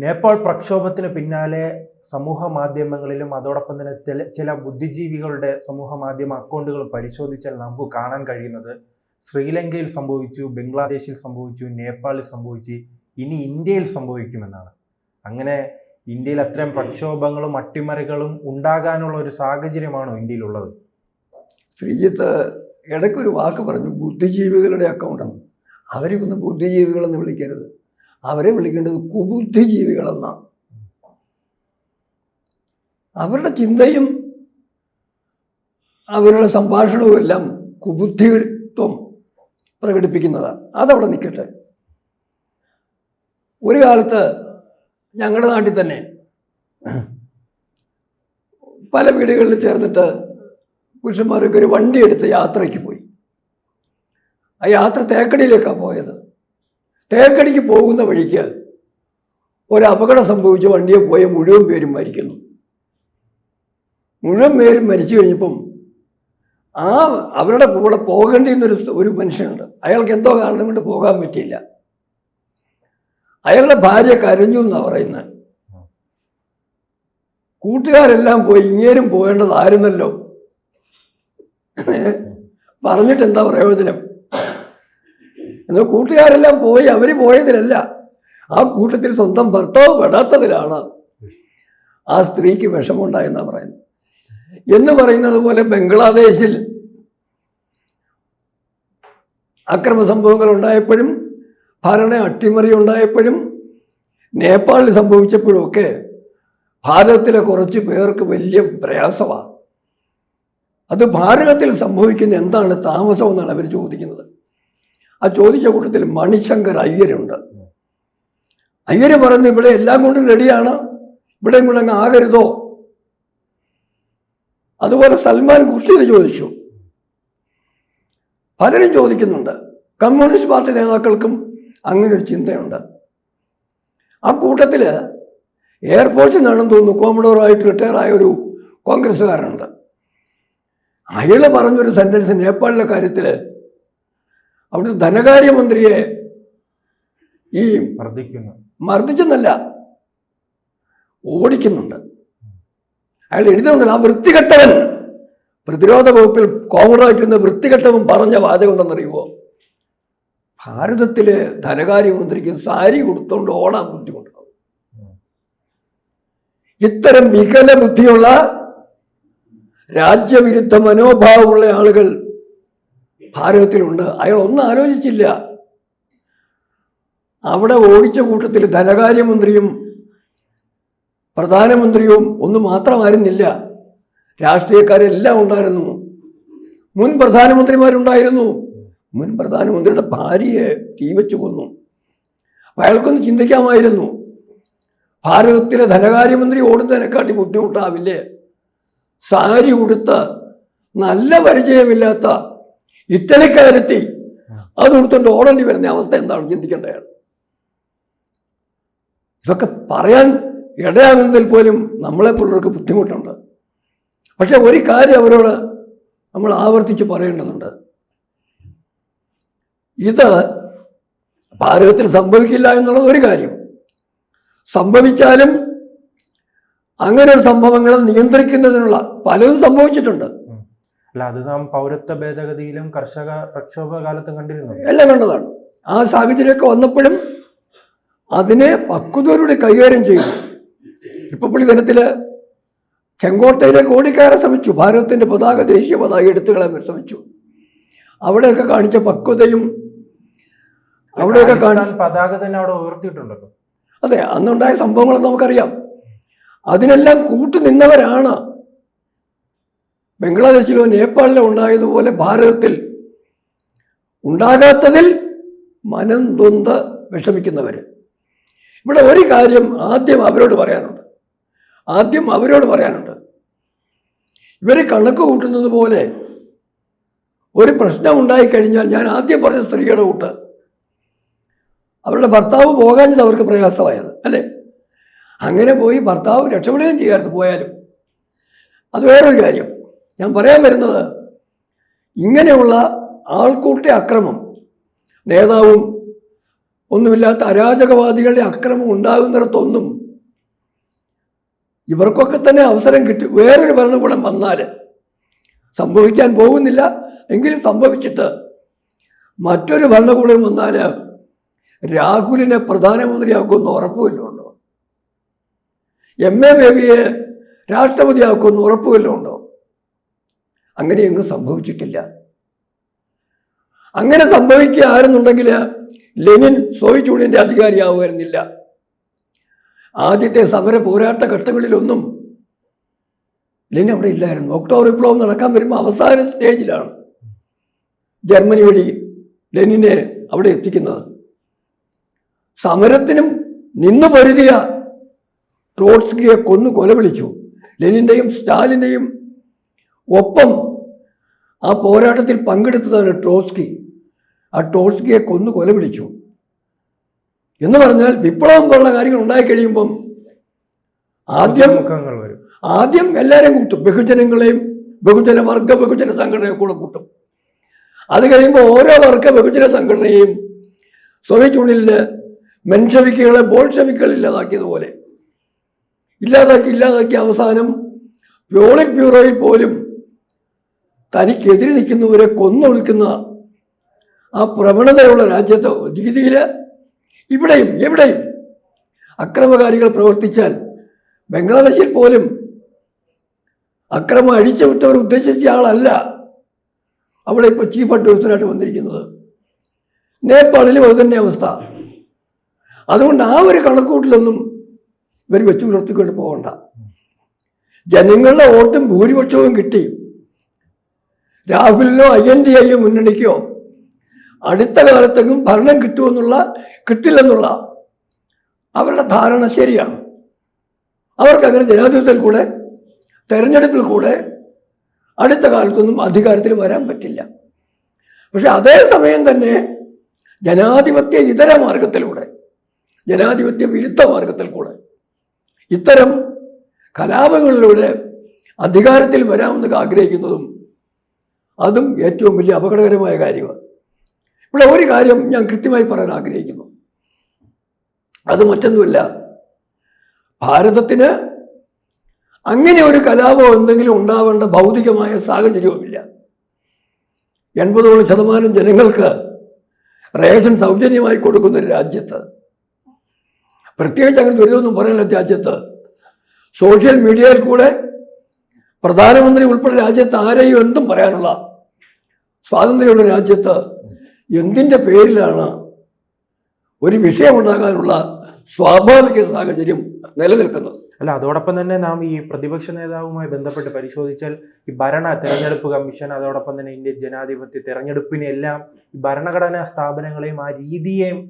നേപ്പാൾ പ്രക്ഷോഭത്തിന് പിന്നാലെ സമൂഹ മാധ്യമങ്ങളിലും അതോടൊപ്പം തന്നെ ചില ബുദ്ധിജീവികളുടെ സമൂഹ മാധ്യമ അക്കൗണ്ടുകൾ പരിശോധിച്ചാൽ നമുക്ക് കാണാൻ കഴിയുന്നത് ശ്രീലങ്കയിൽ സംഭവിച്ചു ബംഗ്ലാദേശിൽ സംഭവിച്ചു നേപ്പാളിൽ സംഭവിച്ചു ഇനി ഇന്ത്യയിൽ സംഭവിക്കുമെന്നാണ്. അങ്ങനെ ഇന്ത്യയിൽ അത്രയും പ്രക്ഷോഭങ്ങളും അട്ടിമറികളും ഉണ്ടാകാനുള്ള ഒരു സാഹചര്യമാണോ ഇന്ത്യയിലുള്ളത്? ശ്രീജിത്ത് ഇടയ്ക്കൊരു വാക്ക് പറഞ്ഞു ബുദ്ധിജീവികളുടെ അക്കൗണ്ടാണ് അവരെ ഒന്ന് ബുദ്ധിജീവികളെന്ന് വിളിക്കരുത്. അവരെ വിളിക്കേണ്ടത് കുബുദ്ധിജീവികളെന്നാണ്. അവരുടെ ചിന്തയും അവരുടെ സംഭാഷണവും എല്ലാം കുബുദ്ധിത്വം പ്രകടിപ്പിക്കുന്നതാണ്. അതവിടെ നിൽക്കട്ടെ. ഒരു കാലത്ത് ഞങ്ങളുടെ നാട്ടിൽ തന്നെ പല വീടുകളിൽ ചേർന്നിട്ട് പുരുഷന്മാരൊക്കെ ഒരു വണ്ടി എടുത്ത് യാത്രയ്ക്ക് പോയി. ആ യാത്ര തേക്കടിയിലേക്കാണ് പോയത്. തേക്കടിക്ക് പോകുന്ന വഴിക്ക് ഒരു അപകടം സംഭവിച്ച് വണ്ടിയെ പോയ മുഴുവൻ പേരും മരിക്കുന്നു. മുഴുവൻ പേരും മരിച്ചു കഴിഞ്ഞപ്പം ആ അവരുടെ കൂടെ പോകേണ്ടിയിരുന്നൊരു ഒരു മനുഷ്യനുണ്ട്. അയാൾക്ക് എന്തോ കാരണം കൊണ്ട് പോകാൻ പറ്റിയില്ല. അയാളുടെ ഭാര്യ കരഞ്ഞു എന്നാണ് പറയുന്നത്. കൂട്ടുകാരെല്ലാം പോയി ഇങ്ങേരും പോകേണ്ടതായിരുന്നല്ലോ. പറഞ്ഞിട്ട് എന്താ പ്രയോജനം? എന്നാൽ കൂട്ടുകാരെല്ലാം പോയി അവർ പോയതിലല്ല. ആ കൂട്ടത്തിൽ സ്വന്തം ഭർത്താവ് പെടാത്തതിലാണ് ആ സ്ത്രീക്ക് വിഷമമുണ്ടായെന്നാണ് പറയുന്നത്. എന്ന് പറയുന്നത് പോലെ ബംഗ്ലാദേശിൽ അക്രമ സംഭവങ്ങൾ ഉണ്ടായപ്പോഴും ഭരണ അട്ടിമറി ഉണ്ടായപ്പോഴും നേപ്പാളിൽ സംഭവിച്ചപ്പോഴും ഒക്കെ ഭാരതത്തിലെ കുറച്ച് പേർക്ക് വലിയ പ്രയാസമാണ് അത് ഭാരതത്തിൽ സംഭവിക്കുന്ന എന്താണ് താമസം എന്നാണ് അവർ ചോദിക്കുന്നത്. ആ ചോദിച്ച കൂട്ടത്തിൽ മണിശങ്കർ അയ്യരുണ്ട്. അയ്യര് പറഞ്ഞു ഇവിടെ എല്ലാം കൊണ്ടും റെഡിയാണ്. ഇവിടെയും കൂടെ അങ്ങ് ആകരുതോ? അതുപോലെ സൽമാൻ ഖുർഷിദ് ചോദിച്ചു. പലരും ചോദിക്കുന്നുണ്ട് കമ്മ്യൂണിസ്റ്റ് പാർട്ടി നേതാക്കൾക്കും അങ്ങനെ ഒരു ചിന്തയുണ്ട്. ആ കൂട്ടത്തിൽ എയർഫോഴ്സിൽ നിന്നാണെന്ന് തോന്നുന്നു കോമഡോറായിട്ട് റിട്ടയർ ആയ ഒരു കോൺഗ്രസ്സുകാരനുണ്ട്. അയാൾ പറഞ്ഞൊരു സെന്റൻസ് നേപ്പാളിലെ കാര്യത്തിൽ അവിടുത്തെ ധനകാര്യമന്ത്രിയെ ഈ മർദ്ദിക്കുന്നു. മർദ്ദിച്ചെന്നല്ല ഓടിക്കുന്നുണ്ട്. അയാൾ എഴുതുന്നുണ്ടല്ലോ ആ വൃത്തികെട്ടവൻ. പ്രതിരോധ വകുപ്പിൽ കോമറായിട്ടിരുന്ന വൃത്തികെട്ടവൻ പറഞ്ഞ വാചകം ഉണ്ടെന്നറിയുമോ ഭാരതത്തിലെ ധനകാര്യമന്ത്രിക്ക് സാരി കൊടുത്തോണ്ട് ഓടാൻ ബുദ്ധിമുട്ടാവും ഇത്തരം വികല ബുദ്ധിയുള്ള രാജ്യവിരുദ്ധ മനോഭാവമുള്ള ആളുകൾ ഭാരതത്തിലുണ്ട്. അയാൾ ഒന്നും ആലോചിച്ചില്ല. അവിടെ ഓടിച്ച കൂട്ടത്തിൽ ധനകാര്യമന്ത്രിയും പ്രധാനമന്ത്രിയും ഒന്നും മാത്രമായിരുന്നില്ല. രാഷ്ട്രീയക്കാരെല്ലാം ഉണ്ടായിരുന്നു. മുൻ പ്രധാനമന്ത്രിമാരുണ്ടായിരുന്നു. മുൻ പ്രധാനമന്ത്രിയുടെ ഭാര്യയെ തീവച്ചു കൊന്നു. അയാൾക്കൊന്ന് ചിന്തിക്കാമായിരുന്നു. ഭാരതത്തിലെ ധനകാര്യമന്ത്രി ഓടുന്നതിനെക്കാട്ടി ബുദ്ധിമുട്ടാവില്ലേ? സാരി ഉടുത്ത് നല്ല പരിചയമില്ലാത്ത ഇറ്റലിക്കാരെത്തി അത് കൊടുത്തുകൊണ്ട് ഓടേണ്ടി വരുന്ന അവസ്ഥ എന്താണ്? ചിന്തിക്കേണ്ടതാണ് ഇതൊക്കെ പറയാൻ ഇടയാകുന്നതിൽ പോലും നമ്മളെ പിള്ളേർക്ക് ബുദ്ധിമുട്ടുണ്ട്. പക്ഷെ ഒരു കാര്യം അവരോട് നമ്മൾ ആവർത്തിച്ച് പറയേണ്ടതുണ്ട്. ഇത് ഭാരതത്തിൽ സംഭവിക്കില്ല എന്നുള്ളത് ഒരു കാര്യം. സംഭവിച്ചാലും അങ്ങനെ ഒരു സംഭവങ്ങളെ നിയന്ത്രിക്കുന്നതിനുള്ള പലതും സംഭവിച്ചിട്ടുണ്ട്. അല്ല അത് നാം പൗരത്വ ഭേദഗതിയിലും കർഷക പ്രക്ഷോഭ കാലത്തും കണ്ടിരുന്നു? എല്ലാം കണ്ടതാണ്. ആ സാഹചര്യമൊക്കെ വന്നപ്പോഴും അതിനെ പക്വതയോടെ കൈകാര്യം ചെയ്തു. റിപ്പബ്ലിക് ദിനത്തിൽ ചെങ്കോട്ടയിലേക്ക് ഓടിക്കയറാൻ ശ്രമിച്ചു. ഭാരതത്തിന്റെ പതാക ദേശീയ പതാക എടുത്തു കളയാൻ ശ്രമിച്ചു. അവിടെയൊക്കെ കാണിച്ച പക്വതയും അവിടെയൊക്കെ കാണാൻ പതാക തന്നെ അവിടെ ഉയർത്തിയിട്ടുണ്ടല്ലോ. അതെ അന്നുണ്ടായ സംഭവങ്ങൾ നമുക്കറിയാം. അതിനെല്ലാം കൂട്ടുനിന്നവരാണ് ബംഗ്ലാദേശിലോ നേപ്പാളിലോ ഉണ്ടായതുപോലെ ഭാരതത്തിൽ ഉണ്ടാകാത്തതിൽ മനം നൊന്ത് വിഷമിക്കുന്നവർ. ഇവിടെ ഒരു കാര്യം ആദ്യം അവരോട് പറയാനുണ്ട്. ആദ്യം അവരോട് പറയാനുണ്ട്. ഇവർ കണക്ക് കൂട്ടുന്നത് പോലെ ഒരു പ്രശ്നം ഉണ്ടായിക്കഴിഞ്ഞാൽ ഞാൻ ആദ്യം പറഞ്ഞ സ്ത്രീയുടെ കൂട്ട്. അവരുടെ ഭർത്താവ് പോകാഞ്ഞത് അവർക്ക് പ്രയാസമായത് അല്ലേ? അങ്ങനെ പോയി ഭർത്താവ് രക്ഷപ്പെടുകയും ചെയ്യാറുണ്ട് പോയാലും. അത് വേറൊരു കാര്യം. ഞാൻ പറയാൻ വരുന്നത് ഇങ്ങനെയുള്ള ആൾക്കൂട്ട അക്രമം നേതാവും ഒന്നുമില്ലാത്ത അരാജകവാദികളുടെ അക്രമം ഉണ്ടാകുന്നിടത്തൊന്നും ഇവർക്കൊക്കെ തന്നെ അവസരം കിട്ടി. വേറൊരു ഭരണകൂടം വന്നാൽ സംഭവിക്കാൻ പോകുന്നില്ല. എങ്കിലും സംഭവിച്ചിട്ട് മറ്റൊരു ഭരണകൂടം വന്നാൽ രാഹുലിനെ പ്രധാനമന്ത്രിയാക്കുമെന്ന് ഉറപ്പുമില്ലുണ്ടോ എം എ ബേബിയെ രാഷ്ട്രപതിയാക്കുമെന്ന് ഉറപ്പുമില്ലുണ്ടോ അങ്ങനെയൊന്നും സംഭവിച്ചിട്ടില്ല. അങ്ങനെ സംഭവിക്കുകയായിരുന്നുണ്ടെങ്കിൽ ലെനിൻ സോവിയറ്റ് യൂണിയന്റെ അധികാരിയാവുമായിരുന്നില്ല. ആദ്യത്തെ സമര പോരാട്ട ഘട്ടങ്ങളിലൊന്നും ലെനിൻ അവിടെ ഇല്ലായിരുന്നു. ഒക്ടോബർ വിപ്ലവം നടക്കാൻ വരുമ്പോൾ അവസാന സ്റ്റേജിലാണ് ജർമ്മനി വഴി ലെനിനെ അവിടെ എത്തിക്കുന്നത്. സമരത്തിനും നിന്ന് പൊരുതിയ ട്രോട്സ്കിയെ കൊന്നു കൊലവിളിച്ചു. ലെനിന്റെയും സ്റ്റാലിന്റെയും ഒപ്പം ആ പോരാട്ടത്തിൽ പങ്കെടുത്തതാണ് ട്രോസ്കി ആ ട്രോസ്കിയെ കൊന്നു കൊല വിളിച്ചു എന്ന് പറഞ്ഞാൽ വിപ്ലവം പോലുള്ള കാര്യങ്ങൾ ഉണ്ടായി കഴിയുമ്പം ആദ്യം മുഖങ്ങൾ വരും. ആദ്യം എല്ലാവരെയും കൂട്ടും. ബഹുജനങ്ങളെയും ബഹുജന വർഗ ബഹുജന സംഘടനയെ കൂടെ കൂട്ടും. അത് കഴിയുമ്പോൾ ഓരോ വർഗ ബഹുജന സംഘടനയെയും സോവിയറ്റ് യൂണിയനിൽ മെൻഷവിക്കുകളെ ബോൾഷവിക്കുകൾ ഇല്ലാതാക്കിയതുപോലെ. ഇല്ലാതാക്കി ഇല്ലാതാക്കി അവസാനം പോളിറ്റ് ബ്യൂറോയിൽ പോലും തനിക്കെതിരെ നിൽക്കുന്നവരെ കൊന്നൊളിക്കുന്ന ആ പ്രവണതയുള്ള രാജ്യത്തെ രീതിയിൽ ഇവിടെയും എവിടെയും അക്രമകാരികൾ പ്രവർത്തിച്ചാൽ ബംഗ്ലാദേശിൽ പോലും അക്രമം അഴിച്ചുവിട്ടവർ ഉദ്ദേശിച്ച ആളല്ല അവിടെ ഇപ്പോൾ ചീഫ് അഡ്വൈസറായിട്ട് വന്നിരിക്കുന്നത്. നേപ്പാളിലും അത് തന്നെ അവസ്ഥ. അതുകൊണ്ട് ആ ഒരു കണക്കൂട്ടിലൊന്നും ഇവർ വെച്ചു പുലർത്തിക്കൊണ്ട് പോകണ്ട. ജനങ്ങളുടെ വോട്ടും ഭൂരിപക്ഷവും കിട്ടി. രാഹുലിനോ ഐ എൻ ഡി ഐയോ മുന്നണിക്കോ അടുത്ത കാലത്തേക്കും ഭരണം കിട്ടുമെന്നുള്ള കിട്ടില്ലെന്നുള്ള അവരുടെ ധാരണ ശരിയാണ്. അവർക്കങ്ങനെ ജനാധിപത്യത്തിൽ കൂടെ തെരഞ്ഞെടുപ്പിൽ കൂടെ അടുത്ത കാലത്തൊന്നും അധികാരത്തിൽ വരാൻ പറ്റില്ല. പക്ഷെ അതേസമയം തന്നെ ജനാധിപത്യ ഇതര മാർഗത്തിലൂടെ ജനാധിപത്യ വിരുദ്ധ മാർഗത്തിൽ കൂടെ ഇത്തരം കലാപങ്ങളിലൂടെ അധികാരത്തിൽ വരാമെന്ന് ആഗ്രഹിക്കുന്നതും അതും ഏറ്റവും വലിയ അപകടകരമായ കാര്യമാണ്. ഇവിടെ ഒരു കാര്യം ഞാൻ കൃത്യമായി പറയാൻ ആഗ്രഹിക്കുന്നു. അത് മറ്റൊന്നുമില്ല. ഭാരതത്തിന് അങ്ങനെ ഒരു കലാപം എന്തെങ്കിലും ഉണ്ടാവേണ്ട ഭൗതികമായ സാഹചര്യവുമില്ല. എൺപതോളം ശതമാനം ജനങ്ങൾക്ക് റേഷൻ സൗജന്യമായി കൊടുക്കുന്ന ഒരു രാജ്യത്ത് പ്രത്യേകിച്ച് അങ്ങനെ ദുരിതമൊന്നും പറയാനുള്ള രാജ്യത്ത് സോഷ്യൽ മീഡിയയിൽ കൂടെ പ്രധാനമന്ത്രി ഉൾപ്പെടെ രാജ്യത്ത് ആരെയും എന്തും പറയാനുള്ള സ്വാതന്ത്ര്യമുള്ള രാജ്യത്ത് എന്തിന്റെ പേരിലാണ് ഒരു വിഷയമുണ്ടാകാനുള്ള സ്വാഭാവിക സാഹചര്യം നിലനിൽക്കുന്നത്? അല്ല അതോടൊപ്പം തന്നെ നാം ഈ പ്രതിപക്ഷ നേതാവുമായി ബന്ധപ്പെട്ട് പരിശോധിച്ചാൽ ഈ ഭരണ തെരഞ്ഞെടുപ്പ് കമ്മീഷൻ അതോടൊപ്പം തന്നെ ഇന്ത്യൻ ജനാധിപത്യ തെരഞ്ഞെടുപ്പിനെല്ലാം ഈ ഭരണഘടനാ സ്ഥാപനങ്ങളെയും ആ രീതിയെയും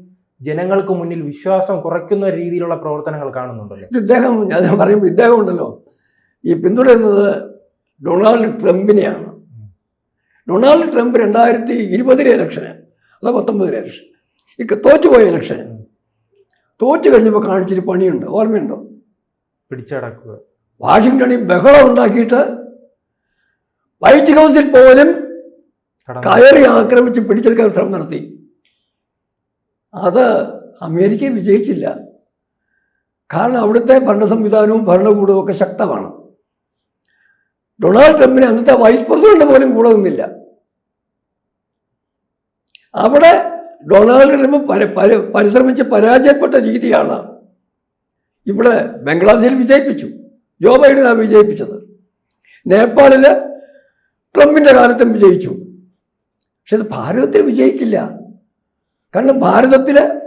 ജനങ്ങൾക്ക് മുന്നിൽ വിശ്വാസം കുറയ്ക്കുന്ന രീതിയിലുള്ള പ്രവർത്തനങ്ങൾ കാണുന്നുണ്ടല്ലോ. ഇദ്ദേഹം ഞാൻ പറയുമ്പോൾ ഇദ്ദേഹം ഉണ്ടല്ലോ. ഈ പിന്തുടരുന്നത് ഡൊണാൾഡ് ട്രംപിനെയാണ്. ഡൊണാൾഡ് ട്രംപ് രണ്ടായിരത്തി ഇരുപതിലെ ഇലക്ഷന് അതോ പത്തൊമ്പതിലെ ഇലക്ഷൻ ഈ തോറ്റുപോയ ഇലക്ഷൻ തോറ്റു കഴിഞ്ഞപ്പോൾ കാണിച്ചൊരു പണിയുണ്ട് ഓർമ്മയുണ്ടോ? പിടിച്ചടക്കുക. വാഷിങ്ടണിൽ ബഹളം ഉണ്ടാക്കിയിട്ട് വൈറ്റ് ഹൗസിൽ പോലും കയറി ആക്രമിച്ച് പിടിച്ചെടുക്കാൻ ശ്രമം നടത്തി. അത് അമേരിക്ക വിജയിച്ചില്ല. കാരണം അവിടുത്തെ ഭരണ സംവിധാനവും ഭരണകൂടവും ഒക്കെ ശക്തമാണ്. ഡൊണാൾഡ് ട്രംപിന് അന്നത്തെ വൈസ് പ്രസിഡന്റ് പോലും കൂടെ നിന്നില്ല. അവിടെ ഡൊണാൾഡ് ട്രംപ് പര പര- പരിശ്രമിച്ച് പരാജയപ്പെട്ട രീതിയാണ് ഇവിടെ ബംഗ്ലാദേശിൽ വിജയിപ്പിച്ചു. ജോ ബൈഡനാണ് വിജയിപ്പിച്ചത്. നേപ്പാളിൽ ട്രംപിന്റെ കാലത്തും വിജയിച്ചു. പക്ഷെ അത് ഭാരതത്തിൽ വിജയിക്കില്ല. കാരണം ഭാരതത്തിൽ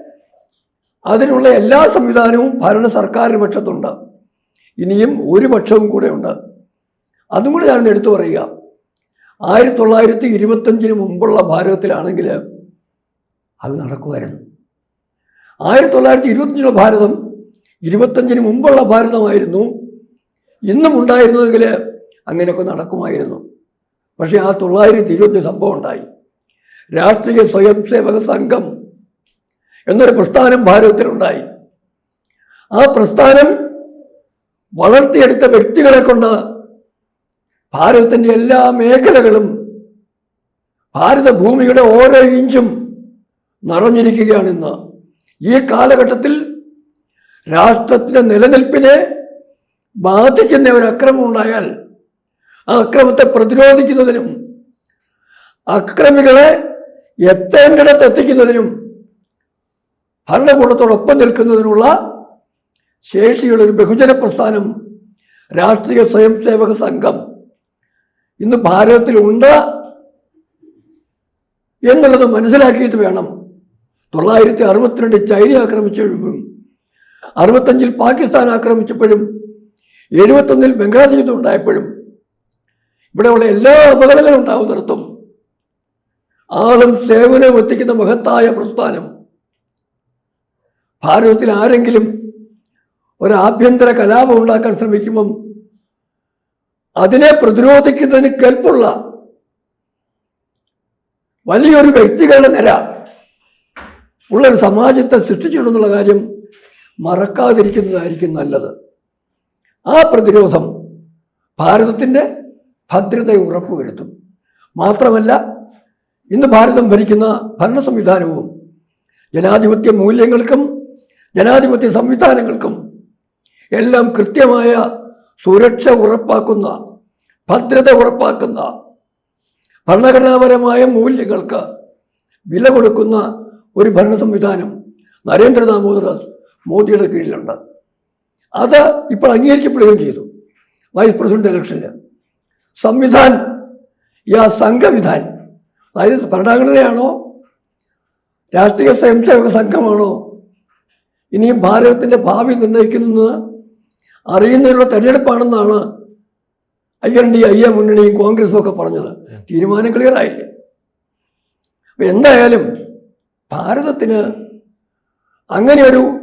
അതിനുള്ള എല്ലാ സംവിധാനവും ഭരണ സർക്കാരിന് പക്ഷത്തുണ്ട്. ഇനിയും ഒരു പക്ഷവും കൂടെ ഉണ്ട്. അതും കൂടെ ഞാൻ എടുത്തു പറയുക. ആയിരത്തി തൊള്ളായിരത്തി ഇരുപത്തഞ്ചിന് മുമ്പുള്ള ഭാരതത്തിലാണെങ്കിൽ അത് നടക്കുമായിരുന്നു. ആയിരത്തി തൊള്ളായിരത്തി ഇരുപത്തഞ്ചിലെ ഭാരതം ഇരുപത്തഞ്ചിന് മുമ്പുള്ള ഭാരതമായിരുന്നു. ഇന്നും ഉണ്ടായിരുന്നെങ്കിൽ അങ്ങനെയൊക്കെ നടക്കുമായിരുന്നു. പക്ഷേ ആ തൊള്ളായിരത്തി ഇരുപത്തി സംഭവം ഉണ്ടായി. രാഷ്ട്രീയ സ്വയം സേവക സംഘം എന്നൊരു പ്രസ്ഥാനം ഭാരതത്തിലുണ്ടായി. ആ പ്രസ്ഥാനം വളർത്തിയെടുത്ത വ്യക്തികളെ കൊണ്ട് ഭാരതത്തിന്റെ എല്ലാ മേഖലകളും ഭാരതഭൂമിയുടെ ഓരോ ഇഞ്ചും നിറഞ്ഞിരിക്കുകയാണ് ഇന്ന് ഈ കാലഘട്ടത്തിൽ രാഷ്ട്രത്തിന്റെ നിലനിൽപ്പിനെ ബാധിക്കുന്ന ഒരു അക്രമം ഉണ്ടായാൽ ആ അക്രമത്തെ പ്രതിരോധിക്കുന്നതിനും അക്രമികളെ എത്തേണ്ടിടത്ത് എത്തിക്കുന്നതിനും ഭരണകൂടത്തോടൊപ്പം നിൽക്കുന്നതിനുള്ള ശേഷിയുള്ള ഒരു ബഹുജന പ്രസ്ഥാനം രാഷ്ട്രീയ സ്വയം സേവക സംഘം ഇന്ന് ഭാരതത്തിലുണ്ട് എന്നുള്ളത് മനസ്സിലാക്കിയിട്ട് വേണം തൊള്ളായിരത്തി അറുപത്തിരണ്ട് ചൈന ആക്രമിച്ചപ്പോഴും അറുപത്തഞ്ചിൽ പാകിസ്ഥാൻ ആക്രമിച്ചപ്പോഴും എഴുപത്തൊന്നിൽ ബംഗ്ലാദേശ് യുദ്ധം ഉണ്ടായപ്പോഴും ഇവിടെയുള്ള എല്ലാ അപകടങ്ങളും ഉണ്ടാവുന്നിടത്തും ആളും സേവനവും എത്തിക്കുന്ന മഹത്തായ പ്രസ്ഥാനം ഭാരതത്തിൽ ആരെങ്കിലും ഒരു ആഭ്യന്തര കലാപം ഉണ്ടാക്കാൻ ശ്രമിക്കുമ്പം അതിനെ പ്രതിരോധിക്കുന്നതിന് കെൽപ്പുള്ള വലിയൊരു വ്യക്തികളുടെ നിര ഉള്ളൊരു സമാജത്തെ സൃഷ്ടിച്ചിട്ടുണ്ടെന്നുള്ള കാര്യം മറക്കാതിരിക്കുന്നതായിരിക്കും നല്ലത്. ആ പ്രതിരോധം ഭാരതത്തിന്റെ ഭദ്രതയെ ഉറപ്പുവരുത്തും. മാത്രമല്ല ഇന്ന് ഭാരതം ഭരിക്കുന്ന ഭരണ സംവിധാനവും ജനാധിപത്യ മൂല്യങ്ങൾക്കും ജനാധിപത്യ സംവിധാനങ്ങൾക്കും എല്ലാം കൃത്യമായ സുരക്ഷ ഉറപ്പാക്കുന്ന ഭദ്രത ഉറപ്പാക്കുന്ന ഭരണഘടനാപരമായ മൂല്യങ്ങൾക്ക് വില കൊടുക്കുന്ന ഒരു ഭരണ സംവിധാനം നരേന്ദ്ര ദാമോദർദാസ് മോദിയുടെ കീഴിലുണ്ട്. അത് ഇപ്പോൾ അംഗീകരിക്കപ്പെടുകയും ചെയ്തു. വൈസ് പ്രസിഡന്റ് ഇലക്ഷനിൽ സംവിധാൻ യാ സംഘവിധാൻ. അതായത് ഭരണഘടനയാണോ? രാഷ്ട്രീയ സ്വയംസേവക സംഘമാണോ? ഇനിയും ഭാരതത്തിന്റെ ഭാവി നിർണയിക്കുന്നത് അറിയുന്നതിനുള്ള തെരഞ്ഞെടുപ്പാണെന്നാണ് I N D I A മുന്നണിയും കോൺഗ്രസും ഒക്കെ പറഞ്ഞത്. തീരുമാനം ക്ലിയർ ആയില്ലേ? അപ്പൊ എന്തായാലും ഭാരതത്തിന് അങ്ങനെ ഒരു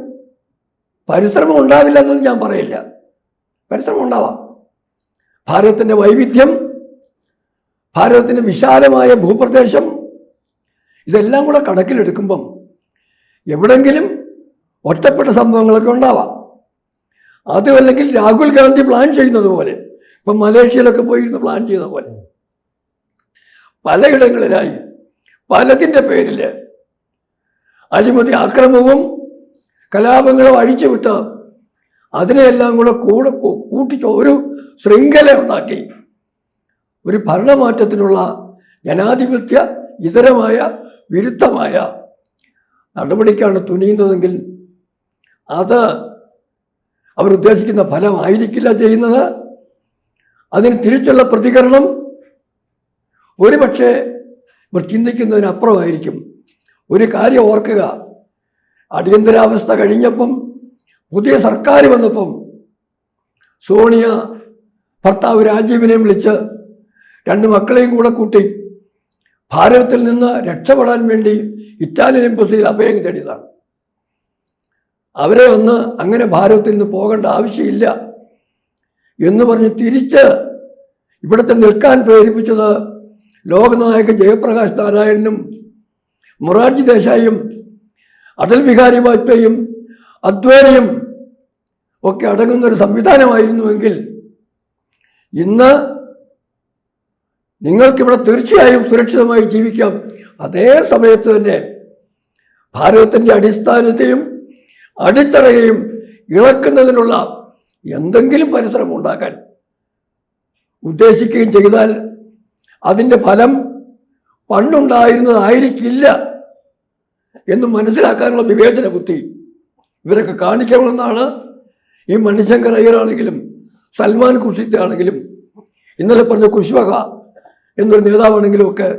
പരിശ്രമം ഉണ്ടാവില്ല എന്ന് ഞാൻ പറയില്ല. പരിശ്രമം ഉണ്ടാവാം. ഭാരതത്തിന്റെ വൈവിധ്യം ഭാരതത്തിന്റെ വിശാലമായ ഭൂപ്രദേശം ഇതെല്ലാം കൂടെ കണക്കിലെടുക്കുമ്പം എവിടെങ്കിലും ഒറ്റപ്പെട്ട സംഭവങ്ങളൊക്കെ ഉണ്ടാവാം. അതുമല്ലെങ്കിൽ രാഹുൽ ഗാന്ധി പ്ലാൻ ചെയ്യുന്നത് പോലെ ഇപ്പം മലേഷ്യയിലൊക്കെ പോയിരുന്ന് പ്ലാൻ ചെയ്ത പോലെ. പലയിടങ്ങളിലായി പലതിന്റെ പേരിൽ അഴിമതി ആക്രമവും കലാപങ്ങളും അഴിച്ചുവിട്ട് അതിനെയെല്ലാം കൂടെ കൂടെ കൂട്ടിച്ച് ഒരു ശൃംഖല ഉണ്ടാക്കി. ഒരു ഭരണമാറ്റത്തിനുള്ള ജനാധിപത്യ ഇതരമായ വിരുദ്ധമായ നടപടിക്കാണ് തുനിയുന്നതെങ്കിൽ അത് അവരുദ്ദേശിക്കുന്ന ഫലമായിരിക്കില്ല ചെയ്യുന്നത്. അതിന് തിരിച്ചുള്ള പ്രതികരണം ഒരുപക്ഷെ ഇവർ ചിന്തിക്കുന്നതിനപ്പുറമായിരിക്കും ഒരു കാര്യം ഓർക്കുക. അടിയന്തരാവസ്ഥ കഴിഞ്ഞപ്പം പുതിയ സർക്കാർ വന്നപ്പം സോണിയ ഭർത്താവ് രാജീവിനെയും വിളിച്ച് രണ്ട് മക്കളെയും കൂടെ കൂട്ടി ഭാരതത്തിൽ നിന്ന് രക്ഷപ്പെടാൻ വേണ്ടി ഇറ്റാലിയൻ എംബസിയിൽ അഭയം തേടിയതാണ്. അവരെ ഒന്ന് അങ്ങനെ ഭാരതത്തിൽ നിന്ന് പോകേണ്ട ആവശ്യമില്ല എന്ന് പറഞ്ഞ് തിരിച്ച് ഇവിടുത്തെ നിൽക്കാൻ പ്രേരിപ്പിച്ചത് ലോകനായക ജയപ്രകാശ് നാരായണനും മൊറാർജി ദേശായിയും അടൽ ബിഹാരി വാജ്പേയും അദ്വാനിയും ഒക്കെ അടങ്ങുന്ന ഒരു സംവിധാനമായിരുന്നുവെങ്കിൽ ഇന്ന് നിങ്ങൾക്കിവിടെ തീർച്ചയായും സുരക്ഷിതമായി ജീവിക്കാം. അതേ സമയത്ത് തന്നെ ഭാരതത്തിന്റെ അടിസ്ഥാനത്തെയും അടിത്തറയെയും ഇളക്കുന്നതിനുള്ള എന്തെങ്കിലും പരിസരം ഉണ്ടാക്കാൻ ഉദ്ദേശിക്കുകയും ചെയ്താൽ അതിന്റെ ഫലം പണ്ടുണ്ടായിരുന്നതായിരിക്കില്ല. എന്ന് മനസ്സിലാക്കാനുള്ള വിവേചന ബുദ്ധി. ഇവരൊക്കെ കാണിക്കണമെന്നാണ് ഈ മണിശങ്കർ അയ്യറാണെങ്കിലും സൽമാൻ ഖുർഷിദ് ആണെങ്കിലും ഇന്നലെ പറഞ്ഞ കുശ്വക എന്നൊരു നേതാവാണെങ്കിലും ഒക്കെ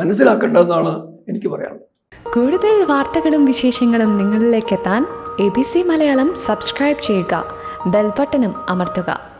മനസ്സിലാക്കേണ്ടതെന്നാണ് എനിക്ക് പറയാനുള്ളത്. കൂടുതൽ വാർത്തകളും വിശേഷങ്ങളും നിങ്ങളിലേക്ക് എത്താൻ A B C Malayalam subscribe ചെയ്യുക ബെൽബട്ടനും അമർത്തുക.